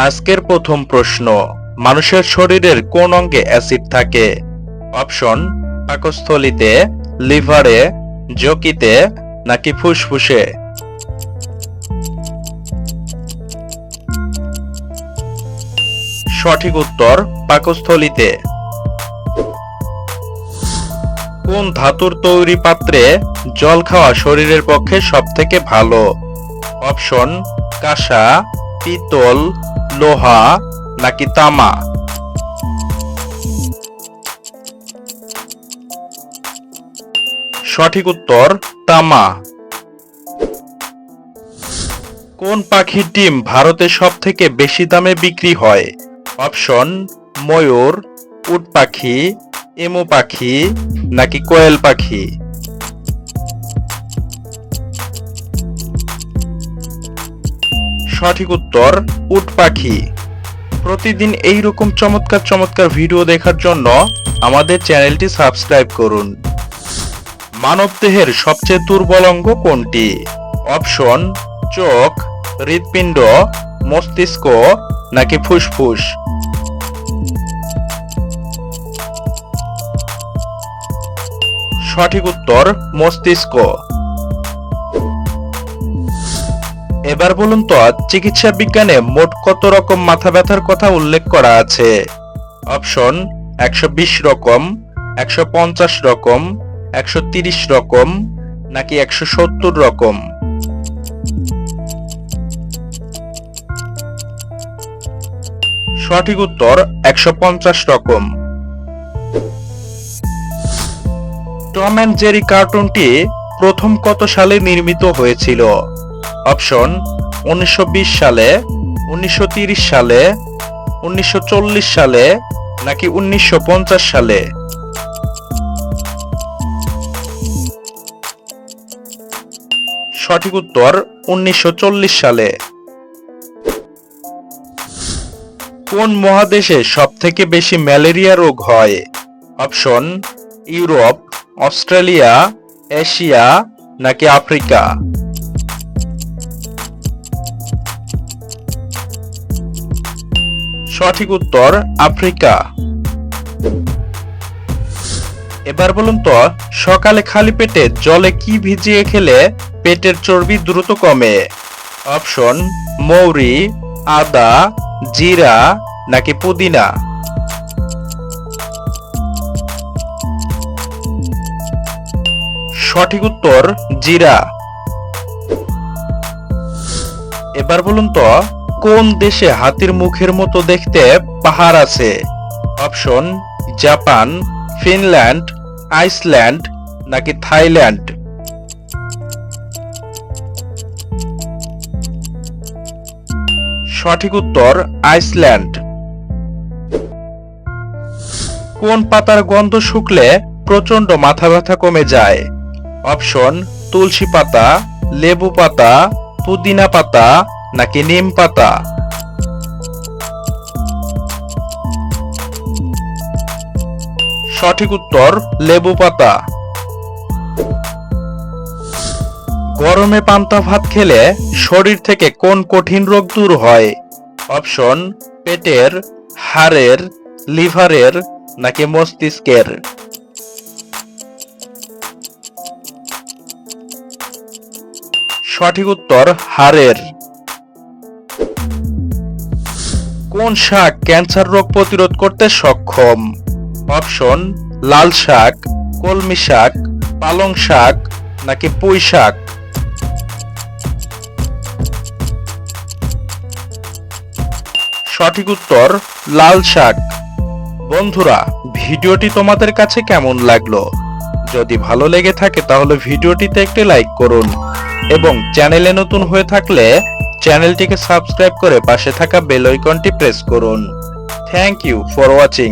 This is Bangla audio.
আজকের প্রথম প্রশ্ন, মানুষের শরীরের কোন অঙ্গে অ্যাসিড থাকে? অপশন, পাকস্থলীতে, লিভারে যকৃতে নাকি ফুসফুসে? সঠিক উত্তর, পাকস্থলীতে। কোন ধাতুর তৈরি পাত্রে জল খাওয়া শরীরের পক্ষে সবথেকে ভালো? অপশন, কাঁসা পিতল লোহা নাকি তামা সঠিক উত্তর, তামা। কোন পাখির ডিম ভারতে সব থেকে বেশি দামে বিক্রি হয়? অপশন, ময়ূর, উট পাখি, এমু পাখি নাকি কোয়েল পাখি? সঠিক উত্তর, উট পাখি। প্রতিদিন এই রকম চমৎকার চমৎকার ভিডিও দেখার জন্য আমাদের চ্যানেলটি সাবস্ক্রাইব করুন। মানবদেহের সবচেয়ে দুর্বল অঙ্গ কোনটি? অপশন, চোখ, হৃৎপিণ্ড, মস্তিষ্ক নাকি ফুসফুস? সঠিক উত্তর, মস্তিষ্ক। এবার বলুন তো চিকিৎসা বিজ্ঞানে মোট কত রকম মাথা ব্যথার কথা উল্লেখ করা আছে? অপশন, একশো বিশ রকম, একশো পঞ্চাশ রকম, একশো রকম, নাকি একশো সত্তর রকম? সঠিক উত্তর, একশো পঞ্চাশ রকম। টম অ্যান্ড জেরি কার্টুনটি প্রথম কত সালে নির্মিত হয়েছিল? অপশন উনিশশো বিশ সালে, উনিশশো সালে, উনিশশো চল্লিশ সালে, নাকি উনিশশো পঞ্চাশ সালে? সঠিক উত্তর, উনিশশো চল্লিশ সালে। কোন মহাদেশে সব থেকে বেশি ম্যালেরিয়া রোগ হয়? অপশন ইউরোপ, অস্ট্রেলিয়া, এশিয়া, নাকি আফ্রিকা? সঠিক উত্তর আফ্রিকা। এবার বলুন তো, সকালে খালি পেটে জলে কি ভিজিয়ে খেলে পেটের চর্বি দ্রুত কমে? অপশন, মৌরি, আদা, জিরা নাকি পুদিনা? সঠিক উত্তর, জিরা। এবার বলুন তো কোন দেশে হাতির মুখের মতো দেখতে পাহাড় আছে? অপশন, জাপান, ফিনল্যান্ড, আইসল্যান্ড নাকি থাইল্যান্ড? সঠিক উত্তর, আইসল্যান্ড। কোন পাতার গন্ধ শুকলে প্রচণ্ড মাথা ব্যথা কমে যায়? অপশন, তুলসী পাতা, লেবু পাতা, পুদিনা পাতা নাকি নিম পাতা? সঠিক উত্তর, লেবু পাতা। গরমে পান্তা ভাত খেলে শরীর থেকে কোন কঠিন রোগ দূর হয়? অপশন, পেটের, হাড়ের, লিভারের নাকি মস্তিষ্কের? সঠিক উত্তর, হাড়ের। কোন শাক ক্যান্সার রোগ প্রতিরোধ করতে সক্ষম। অপশন, লাল শাক, কলমি শাক, পালং শাক, নাকি পুঁই শাক। সঠিক উত্তর, লাল শাক। বন্ধুরা, ভিডিওটি তোমাদের কাছে কেমন লাগল? যদি ভালো লেগে থাকে তাহলে ভিডিওটিতে একটি লাইক করুন এবং চ্যানেলে নতুন হয়ে থাকলে চ্যানেলটিকে সাবস্ক্রাইব করে পাশে থাকা বেল আইকনটি প্রেস করুন। Thank you for watching